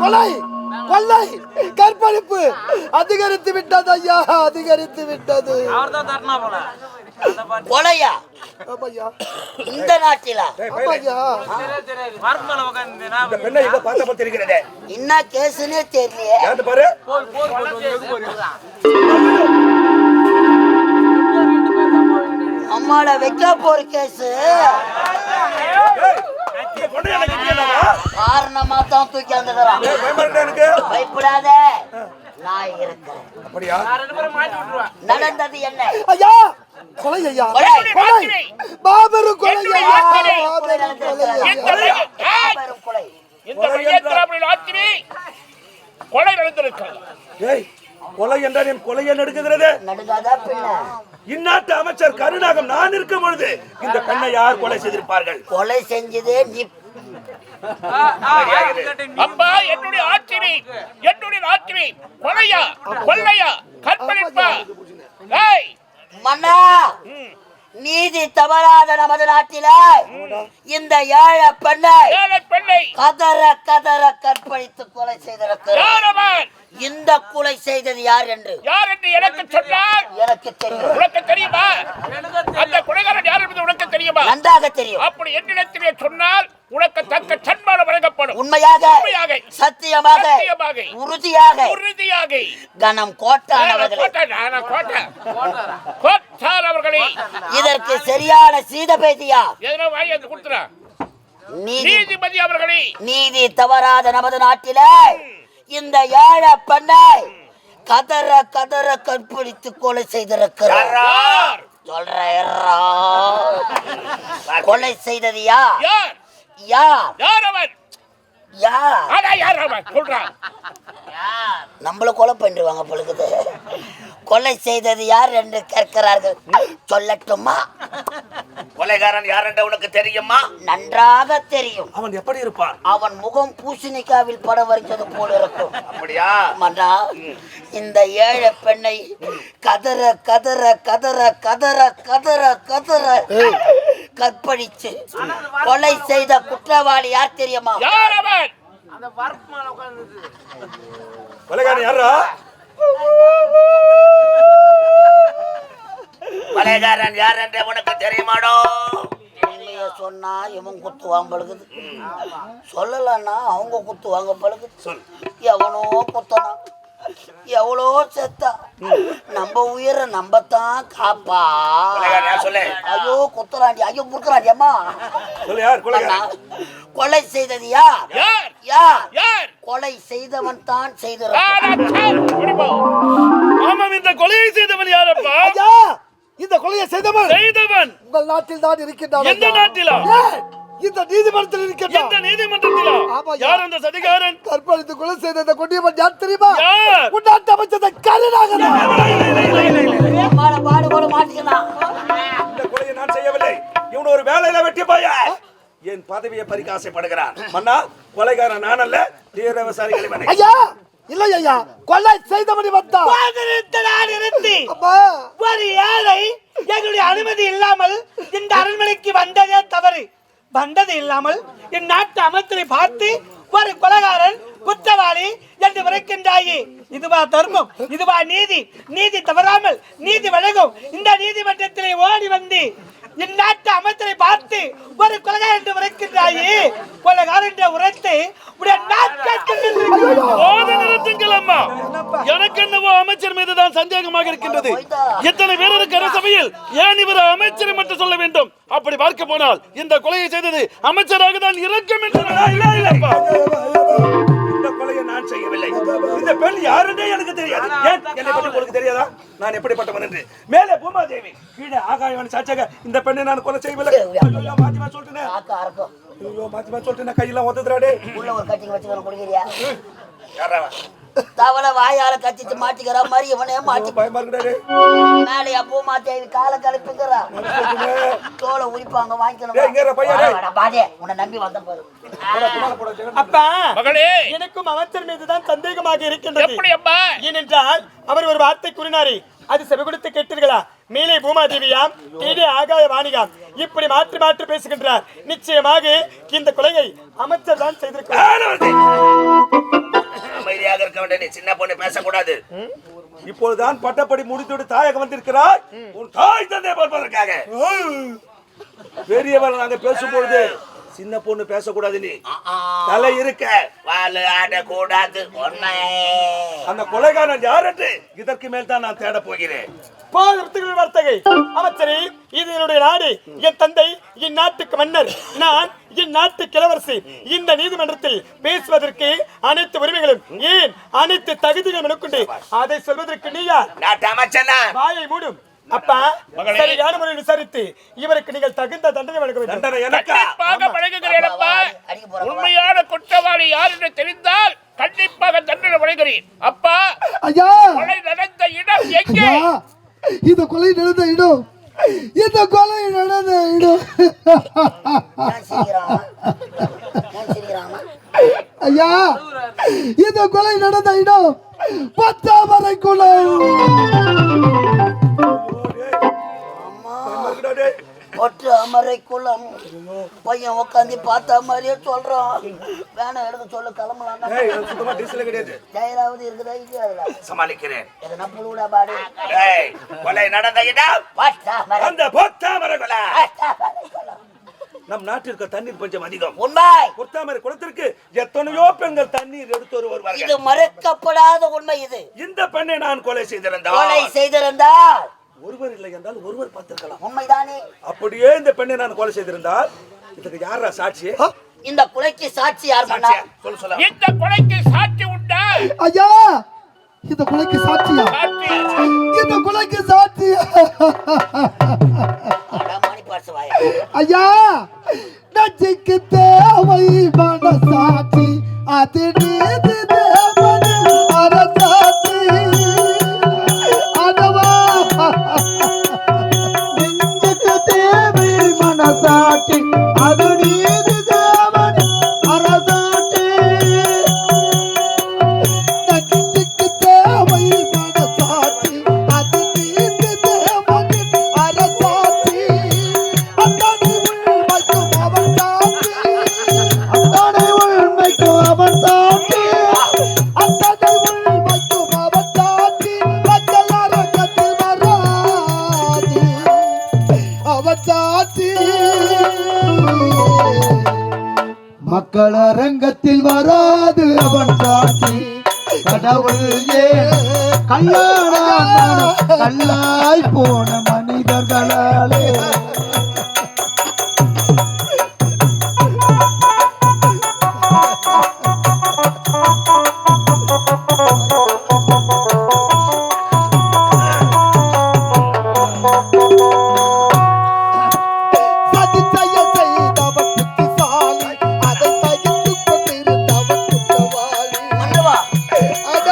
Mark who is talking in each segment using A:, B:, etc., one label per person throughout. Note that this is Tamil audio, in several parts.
A: கொலை கொள்ளை கற்பழிப்பு. அதிகரித்து விட்டது ஐயா அதிகரித்து விட்டது.
B: கொலையா? இந்த நாட்டிலா?
A: ஆமாய்யா.
C: தெரியாது மரத்து
B: அம்மாட வைக்க போற கேஸ்? காரணமா தான் தூக்கி வந்துக்கிறான் பயப்படாத. நான் இருக்கிறேன். நடந்தது என்ன?
A: ஐயா கொலை ஐயா.
B: கொலை.
A: கொலை. கொலை. ஐயா.
B: கொலை
A: கொலை.
B: கொலை
D: இந்த கொலை நடந்திருக்கிறது.
E: கொலை என்றால் என் கொலையை நடுக்குகிறது
B: நடுங்காதா பின்ன?
E: இந்நாட்டு அமைச்சர் கருணாகம் நான் இருக்கும் பொழுது இந்த பெண்ணை யார் கொலை செய்திருப்பார்கள்.
B: கொலை செஞ்சதே நீ
D: அப்பா என்னுடைய ஆட்சி என்னுடைய ஆட்சி கொலையா கொள்ளையா கற்பழிப்பா? ஏய்!
B: மன்னா! நீதி தவறாத நமது நாட்டில. இந்த ஏழை பெண்ணை
D: ஏழை பெண்ணை
B: கதற கதற கற்பழித்து கொலை செய்திருக்கிறார்.
D: யார் அவன்
B: இந்த கொலை செய்தது யார் என்று?
D: யார் என்று எனக்கு சொன்னால்?
B: எனக்கு தெரியும்.
D: உனக்கு தெரியுமா? அந்த கொலைகாரன் யார் என்பது உனக்கு தெரியுமா?
B: நன்றாக தெரியும்.
D: அப்படி என்னிடத்திலே சொன்னால் உனக்கு தக்க சன்மானம் வழங்கப்படும்.
B: உண்மையாக
D: உண்மையாக.
B: சத்தியமாக
D: சத்தியமாக.
B: உறுதியாக.
D: உறுதியாக.
B: கனம் கோட்டான் அவர்களே.
D: கோட்டை நானா கோட்டை கோட்டார்? அவர்களே.
B: இதற்கு சரியான சீத
D: எதனா கொடுத்துறா.
B: நீதி
D: நீதிபதி அவர்களே.
B: நீதி தவறாத நமது நாட்டில இந்த ஏழை பெண்ணை கதற கதற கற்பழித்து கொலை செய்திருக்கிறார்.
D: யார்?
B: சொல்றேன் கொலை செய்தது யார்?
D: யார்?
B: யார்
D: அவன்
B: யார்?
D: ஆனா யார் அவன் சொல்றான்
B: நம்மள கொலை பண்ணிடுவாங்க பொழுது. கொலை செய்தது யார் என்று கேட்கிறார்கள். சொல்லட்டுமா?
E: கொலைகாரன் யார் என்று உனக்கு தெரியுமா?
B: நன்றாக தெரியும்.
E: அவன் எப்படி இருப்பான்?
B: அவன் முகம் பூசணிக்காவில் படம் வரைஞ்சது போல இருக்கும்.
E: அப்படியா?
B: மன்னா இந்த ஏழை பெண்ணை கதற கதற கதற கதற கதற கதற. கற்பழிச்சு கொலை செய்த குற்றவாளி யார் தெரியுமா?
D: யார் அவன்?
C: அந்த மரத்து மேல உட்காந்து
E: கொலைகாரன் யாரா கொலைகாரன் யார் என்று உனக்கு தெரியுமாடோ?
B: சொன்னா இவன் குத்துவான் பழுகுது சொல்லலன்னா அவங்க குத்துவாங்க பழுகுது
E: சொல்.
B: எவனோ குத்தனான் எவ்வளோ செத்தா? நம்ம உயிரை நம்பத்தான் காப்பா.
E: சொல்லு.
B: ஐயோ குத்துறாண்டி ஐயோ முறுக்குறாண்டி அம்மா. கொலை செய்தது யார்?
D: யார்?
B: கொலை செய்தவன் தான்.
D: முடிப்போ.
E: ஆமாம் இந்த கொலையை செய்தவன் யாரப்பா?
A: இந்த கொலையை செய்தவன்.
E: செய்தவன்.
A: உங்கள் நாட்டில் தான் இருக்கின்றான்
E: எந்த. நாட்டிலா?
A: இந்த நீதிமன்றத்தில் இருக்கின்றான்
E: எந்த நீதிமன்றத்திலா?
A: ஆமா,
E: யார் அந்த சதிகாரன்?
A: கற்பழித்து கொலை செய்த இந்த கொடியவன் யார் தெரியுமா?
E: யார்?
A: உன்னாட்டு அமைச்சர் கருணாகரன்.
B: பாடு மாட்டிக்கலாம்
E: இந்த கொலையை நான் செய்யவில்லை. இவன் ஒரு வேலையில வெட்டி போய? என் பதவியை பறிக்க ஆசைப்படுகிறான் மன்னா கொலைகாரன் நான் அல்ல தீர விவசாயிகள்
A: ஐயா இல்லை ஐயா கொலை செய்தவனி வந்தான்.
F: ஒரு ஏழை எங்களுடைய அனுமதி இல்லாமல் இந்த அரண்மனைக்கு வந்ததே தவறு. வந்தது இல்லாமல் இந்நாட்டு அமைச்சரை பார்த்து ஒரு கொலகாரன் குற்றவாளி என்று விரைக்கின்றாயே இதுவா தர்மம் இதுவா நீதி. நீதி தவறாமல் நீதி வழங்கும். இந்த நீதிமன்றத்திலே ஓடி வந்து இந்நாட்டு அமைச்சரை பார்த்து ஒரு கொலகாரன் என்று உரைக்கின்றாயே கொலகாரன் என்று உரைத்து உடைய நாட்கள்
E: நிறுத்துங்கள் அம்மா. எனக்கு என்னவோ அமைச்சர் மீதுதான் சந்தேகமாக இருக்கின்றது. இத்தனை பேர் இருக்கிற சபையில் ஏன் இவர் அமைச்சரை மட்டும் சொல்ல வேண்டும்? அப்படி பார்க்க போனால் இந்த கொலையை செய்தது அமைச்சராக தான் இருக்கும் என்று இல்லப்பா கொலையை நான் செய்யவில்லை. இந்த பெண் யாருன்னே எனக்கு தெரியாது. ஏன் என்னை பற்றி உங்களுக்கு தெரியாதா? நான் எப்படிப்பட்டவன் என்று. மேலே பூமாதேவி கீழே ஆகாயவன் சாட்சாக இந்த பெண்ணை நான் கொலை செய்யவில்லை. ஐயோ, மாத்திமா சொல்லிட்டேன். ஐயோ மாத்திமா சொல்லிட்டேன் கையெல்லாம் ஒத்துறாடே
B: உள்ள ஒரு கட்டிங் வச்சுக்கணும் குடிக்கிறியா?
E: யாரா
B: தவளை வாயால கத்திட்டு மாட்டிக்கிற மாதிரி இவனே மாட்டி
E: பயமா இருக்குடா
B: மேலே பூ மாத்தி காலை கலப்புக்கிறா
E: டேய்.
B: தோலை உரிப்பாங்க. வாங்கிக்கணும் பாதே உன்னை நம்பி வந்த பாரு
F: அப்பா
D: மகளே.
F: எனக்கும் அமைச்சர் மீதுதான் சந்தேகமாக இருக்கின்றது. ஏனென்றால் அவர் ஒரு வார்த்தை கூறினாரே. அது செவி கொடுத்து கேட்டீர்களா? மேலே பூமாதேவியாம் கீழே ஆகாய வாணிகாம் இப்படி மாற்றி மாற்றி பேசுகின்றார். நிச்சயமாக இந்த கொலையை அமைச்சர் தான் செய்திருக்கிறார்
D: அமைதியாக இருக்க வேண்டிய நீ சின்ன பொண்ணு பேசக்கூடாது.
G: இப்பொழுதுதான் பட்டப்படி முடித்துவிட்டு தாயகம் வந்திருக்கிறாய்.
D: உன் தாய் தந்தை பார்ப்பதற்காக.
G: பெரியவர் நாங்க பேசும் பொழுது சின்ன பொண்ணு பேசக்கூடாது நீ. தலை இருக்க.
D: வாழ ஆடக்கூடாது
G: அந்த கொலைகாரன் யார் என்று இதற்கு மேல் தான் நான் தேட போகிறேன்.
F: போதத்துகள் வார்த்தகை. அமைச்சரே இது என்னுடைய நாடு. என் தந்தை என் நாட்டுக்கு மன்னர். நான் என் நாட்டு கிழவரசி இந்த நீதிமன்றத்தில் பேசுவதற்கு அனைத்து உரிமைகளும் ஏன் அனைத்து தகுதிகளும் எனக்குண்டு? அதை சொல்வதற்கு நீ யார்? வாயை மூடும். அப்பா சரியான முறையில் விசாரித்து இவருக்கு நீங்கள் தகுந்த தண்டனை வழங்க வேண்டும்.
G: தண்டனை
D: உண்மையான குற்றவாளி யார் என்று தெரிந்தால் கண்டிப்பாக தண்டனை வழங்குகிறேன். அப்பா
A: ஐயா!
D: கொலை நடந்த இடம் எங்கே?
A: இந்த கொலை நடந்த இடம். இந்த கொலை நடந்த இடம். ஐயா இந்த கொலை நடந்த இடம் பத்தாமரை கொலை
B: ஒற்று அமரை குளம். பையன் உட்காந்து பார்த்த மாதிரியே சொல்றான். வேணாம் எடுக்க சொல்ல கிளம்பலாம்.
G: கிடையாது.
B: இருக்குதா இது
D: சமாளிக்கிறேன்.
B: எதனா புழுவிடா பாடு.
D: கொலை நடந்த இடம்?
G: அந்த பொத்தாமரை கொலை. நம் நாட்டிற்கு தண்ணீர் பஞ்சம் அதிகம்.
B: உண்மை.
G: பொத்தாமரை குளத்திற்கு எத்தனையோ பெண்கள் தண்ணீர் எடுத்து
B: இது
G: வருவார்கள்
B: மறுக்கப்படாத உண்மை இது.
G: இந்த பெண்ணை நான் கொலை
B: கொலை
G: செய்திருந்தால்
B: செய்திருந்தால்.
G: ஒருவர் இல்லை என்றால் ஒருவர் பார்த்திருக்கலாம்.
B: உண்மைதானே?
G: அப்படியே இந்த பெண்ணை நான் கொலை செய்திருந்தால் இதுக்கு யாரா சாட்சி?
B: இந்த கொலைக்கு சாட்சி யார் பண்ணா?
G: சொல்ல சொல்ல.
D: இந்த கொலைக்கு சாட்சி உண்டா?
A: ஐயா இந்த கொலைக்கு சாட்சியா
D: சாட்சி
A: இந்த கொலைக்கு சாட்சியா ஐயா நச்சுக்கு தேவை மனசாட்சி அது நீதி கடவுள் கல்யாணம் கல்லாய் போன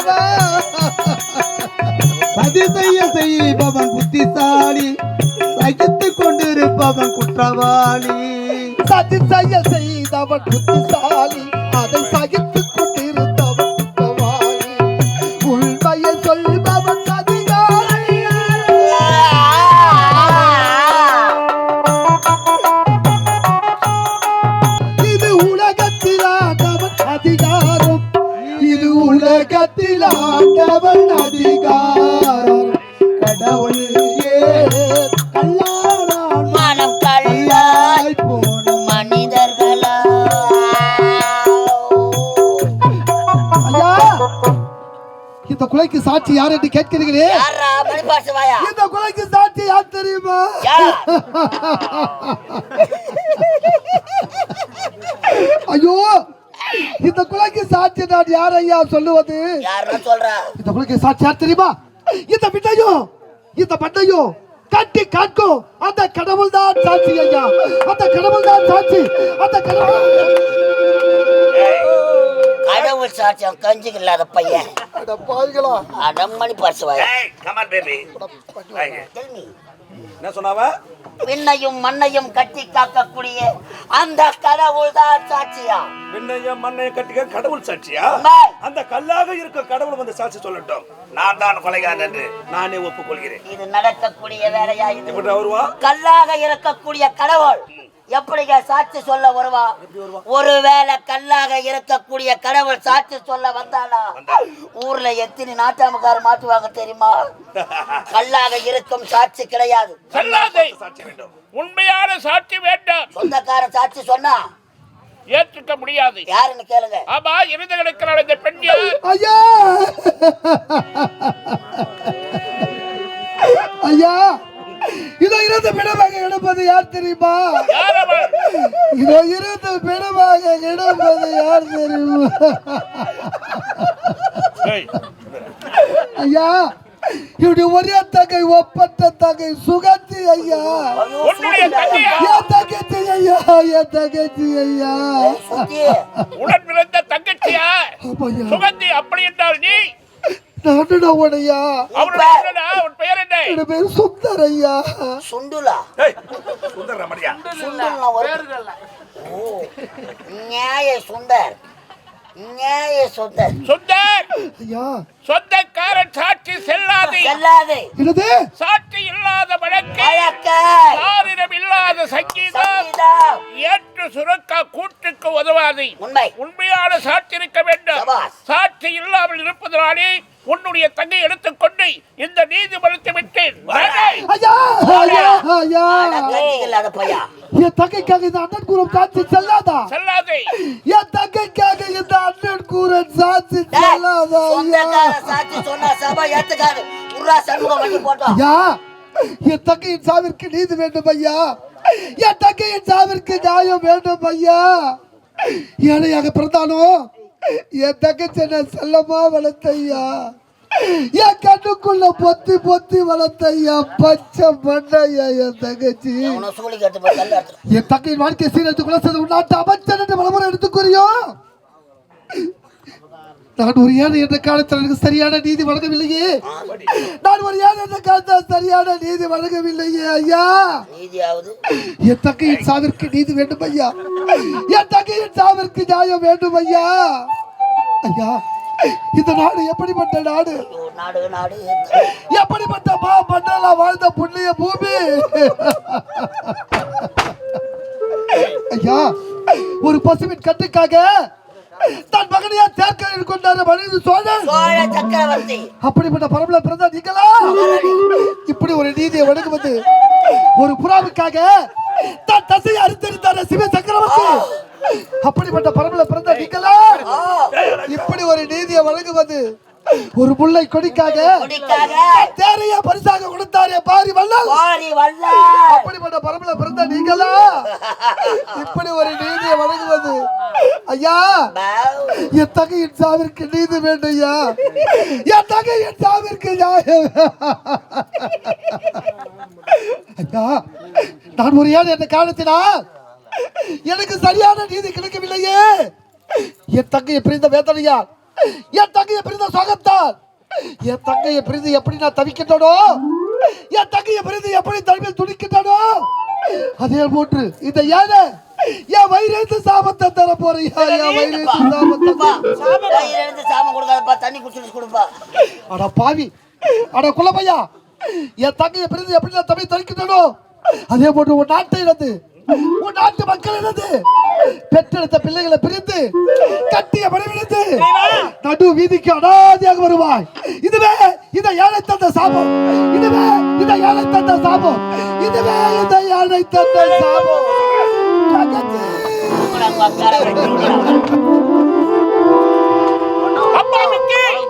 A: அதவா சதி செய்ய செய்பவன் புத்திசாலி சகித்து கொண்டிருப்பவன் குற்றவாளி. சதி செய்ய செய்தவன் புத்திசாலி அதை சகித்து உலகத்தில் ஆண்டவன் அதிகாரம். கடவுள் கல்லானான்
B: மனம் கல்லாய்
A: போன
B: மனிதர்களா.
A: இந்த கொலைக்கு சாட்சி யார் என்று கேட்கிறீர்களே? இந்த கொலைக்கு சாட்சி யார் தெரியுமா? ஐயோ இந்த கொலைக்கு சாட்சி நான் யார் ஐயா சொல்லுவது இந்த கொலைக்கு சாட்சி யார் தெரியுமா? இந்த விட்டையும் இந்த மண்டையும் கட்டி காட்கும் அந்த கடவுள் தான் சாட்சி ஐயா. அந்த கடவுள் தான் சாட்சி. அந்த கடவுள்
B: கடவுள் சாட்சியம் கஞ்சிக்கு இல்லாத பையன்.
A: அட பாவிகளா.
B: அடமணி பரிசு வாங்க.
G: கமான் பேபி என்ன சொன்னாவ?
B: விண்ணையும் மண்ணையும் கட்டி காக்கக்கூடிய அந்த கடவுள் தான் சாட்சியா?
G: விண்ணையும் மண்ணையும் கட்டிக்க கடவுள் சாட்சியா. அந்த கல்லாக இருக்க கடவுள் வந்து சாட்சி சொல்லட்டும். நான் தான் கொலைகாரன் என்று நானே ஒப்புக்கொள்கிறேன்.
B: இது நடக்கக்கூடிய வேலையா இது?
G: வருவா
B: கல்லாக இருக்கக்கூடிய கடவுள். எப்படிங்க சாட்சி சொல்ல வருவா? ஒருவேளை கல்லாக இருக்கக்கூடிய கடவுள் சாட்சி சொல்ல வந்தானா? ஊர்ல எத்தனை நாட்டாமக்கார மாட்டுவாங்க தெரியுமா? கல்லாக இருக்கும் சாட்சி கிடையாது.
D: செல்லாதே.
G: சாட்சி வேண்டும்.
D: உண்மையான சாட்சி வேண்டாம்.
B: சொந்தக்கார சாட்சி சொன்னா?
D: ஏற்றுக்க முடியாது.
B: யாருன்னு கேளுங்க.
D: ஆமா இருந்து கிடக்கிறாள் இந்த பெண் யார்?
A: ஐயா! ஐயா! இதோ இருந்து பிணமாக கிடப்பது யார் தெரியுமா? இதோ இருந்து பிணமாக கிடப்பது யார் தெரியுமா? ஐயா இப்படி ஒரே தகை ஒப்பற்ற தகை சுகந்தி ஐயா. என் தங்கச்சி ஐயா என் ஐயா.
D: உடன் பிறந்த தங்கச்சியா. சுகந்தி அப்படி என்றால் நீ? என்னடா? உன் பெயர் என்ன?
A: என் பேர் சுந்தர் ஐயா
B: சுண்டுலா.
G: சுந்தர் ரமணியா
B: ஓ நியாய சுந்தர். நியாய சுந்தர்.
D: சுந்தர்!
A: ஐயா.
D: சொந்தக்காரன் சாட்சி செல்லாது.
B: செல்லாது.
A: என்னது?
D: சாட்சி இல்லாத வழக்கு
B: வழக்க.
D: சாரிடம் இல்லாத சங்கீதம் ஏற்று சுரக்கா கூட்டுக்கு உதவாது.
B: உண்மை.
D: உண்மையான சாட்சி இருக்க வேண்டும். சாட்சி இல்லாமல் இருப்பதனாலே உன்னுடைய தங்கை எடுத்துக்கொண்டு இந்த நீதிமன்றத்தை விட்டேன்.
B: கஞ்சிக்கு இல்லாத பையா?
A: என் தங்கைக்காக இந்த அண்ணன் கூறம் சாட்சி செல்லாதா?
D: செல்லாதே.
A: என் தங்கைக்காக இந்த அண்ணன் கூறன் சாட்சி செல்லாதா
B: சாட்சி சொன்னா சபை ஏத்துக்காது. உர்ரா சண்முகம் வண்டி போட்டோம்
A: ஐயா என் தங்கையின் சாவிற்கு நீதி வேண்டும் ஐயா. என் தங்கையின் சாவிற்கு நியாயம் வேண்டும் ஐயா. ஏழையாக பிறந்தாலும் என் தங்கச்சி என்ன செல்லமா வளர்த்த ஐயா என் கண்ணுக்குள்ள பொத்தி பொத்தி வளர்த்த ஐயா பச்சை பண்ணையா என் தங்கச்சி? என் தங்கையின் வாழ்க்கை சீரழித்து குலசது உன்னாட்டு அமைச்சர் என்று விளம்பரம் எடுத்துக்கூறியோ நான் ஒரு ஏழை என்ற காலத்தில் எனக்கு சரியான நீதி வழங்கவில்லையே. நான் ஒரு ஏழை என்ற காலத்தில் சரியான நீதி வழங்கவில்லையே ஐயா. என் தங்கையின் சாவிற்கு நீதி வேண்டும் ஐயா. என் தங்கையின் சாவிற்கு நியாயம் வேண்டும் ஐயா. ஐயா இந்த நாடு எப்படிப்பட்ட நாடு. எப்படிப்பட்ட மா மண்டல வாழ்ந்த புண்ணிய பூமி? ஐயா ஒரு பசுவின் கட்டுக்காக தன் மகனையா தேர்க்கலில் கொண்டாட மனித சோழன்?
B: சோழ சக்கரவர்த்தி.
A: அப்படிப்பட்ட பரம்பல பிறந்த நீங்களா? இப்படி ஒரு நீதியை வழங்குவது ஒரு புறாவுக்காக தன் தசையை அறுத்தெடுத்தார சிவ சக்கரவர்த்தி. அப்படிப்பட்ட பரம்பல பிறந்த நீங்களா? இப்படி ஒரு நீதியை வழங்குவது ஒரு முல்லை கொடிக்காக தேரைய பரிசாக கொடுத்தாரே பாரி வல்லல் அப்படிப்பட்ட பரம்பல பிறந்த நீங்களா? இப்படி ஒரு நீதியை வழங்குவது. ஐயா என் தகையின் சாவிற்கு நீதி வேண்டும் ஐயா என் தகையின் சாவிற்கு நியாயம் ஐயா நான் ஒரு ஏழை என்ற காரணத்தினால் எனக்கு சரியான நீதி கிடைக்கவில்லையே. என் தங்கையை பிரிந்த வேதனையால் என் தங்கையை பிரிந்த சோகத்தால் என் தங்கையை பிரிந்து எப்படி நான் தவிக்கின்றனோ? என் தங்கையை பிரிந்து எப்படி தனிமையில் துடிக்கின்றனோ? அதே போன்று இந்த ஏழை என் வயிறு சாபத்தை தர என் வயிறு சாபத்தை
B: சாமம் கொடுக்காதப்பா. தண்ணி குடிச்சிட்டு கொடுப்பா.
A: அட பாவி. அட குலப்பையா. என் தங்கையை பிரிந்து எப்படி நான் தம்பி தவிக்கின்றனோ? அதே போன்று உன் நாட்டை இழந்து உன் நாட்டு மக்கள் இழந்து பெற்றெடுத்த பிள்ளைகளை பிரிந்து கட்டிய மனைவிழுந்து நடு வீதிக்கு அனாதியாக வருவாய் இதுவே இந்த ஏழை தந்த சாபம் இதுவே இந்த ஏழை தந்த சாபம் இதுவே இந்த ஏழை தந்த சாபம்